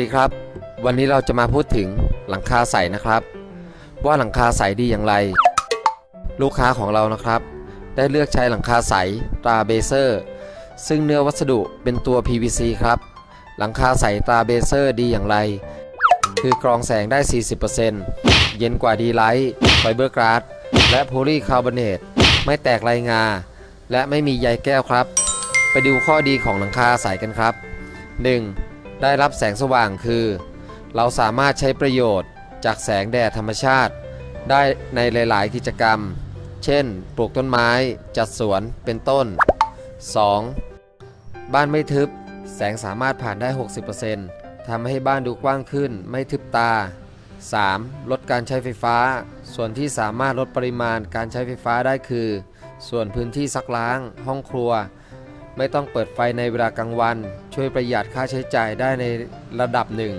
สวัสดีครับวันนี้เราจะมาพูดถึงหลังคาใสนะครับ ว่าหลังคาใสดีอย่างไร ลูกค้าของเรานะครับ ได้เลือกใช้หลังคาใสตราเบเซอร์ ซึ่งเนื้อวัสดุเป็นตัว PVC ครับ หลังคาใสตราเบเซอร์ดีอย่างไร คือกรองแสงได้ 40%เย็นกว่าดีไลท์ไฟเบอร์กราสและโพลีคาร์บอเนตไม่แตกลายงา และไม่มีใยแก้วครับ ไปดูข้อดีของหลังคาใสกันครับ 1. ได้รับแสงสว่างคือ เราสามารถใช้ประโยชน์จากแสงแดดธรรมชาติ ได้ในหลาย ๆ กิจกรรม เช่น ปลูกต้นไม้จัดสวนเป็นต้น 2. บ้านไม่ทึบ แสงสามารถผ่านได้ 60%ทำให้บ้านดูกว้างขึ้นไม่ทึบตา 3. ลดการใช้ไฟฟ้า ส่วนที่สามารถลดปริมาณการใช้ไฟฟ้าได้คือ ส่วนพื้นที่ซักล้าง ห้องครัว ไม่ต้องเปิดไฟในเวลากลางวัน ช่วยประหยัดค่าใช้จ่ายได้ในระดับหนึ่ง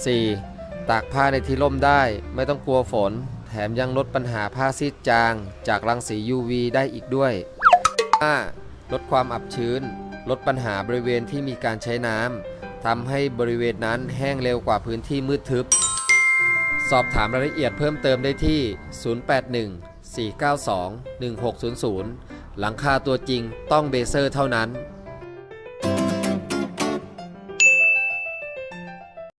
4. ตากผ้าในที่ร่มได้ ไม่ต้องกลัวฝน แถมยังลดปัญหาผ้าซีดจาง จากรังสี UV ได้อีกด้วย 5. ลดความอับชื้น ลดปัญหาบริเวณที่มีการใช้น้ำทำให้บริเวณนั้นแห้งเร็วกว่าพื้นที่มืดทึบ สอบถามรายละเอียดเพิ่มเติมได้ที่ 081 492 1600 หลังคาตัวจริงต้องเบเซอร์เท่านั้น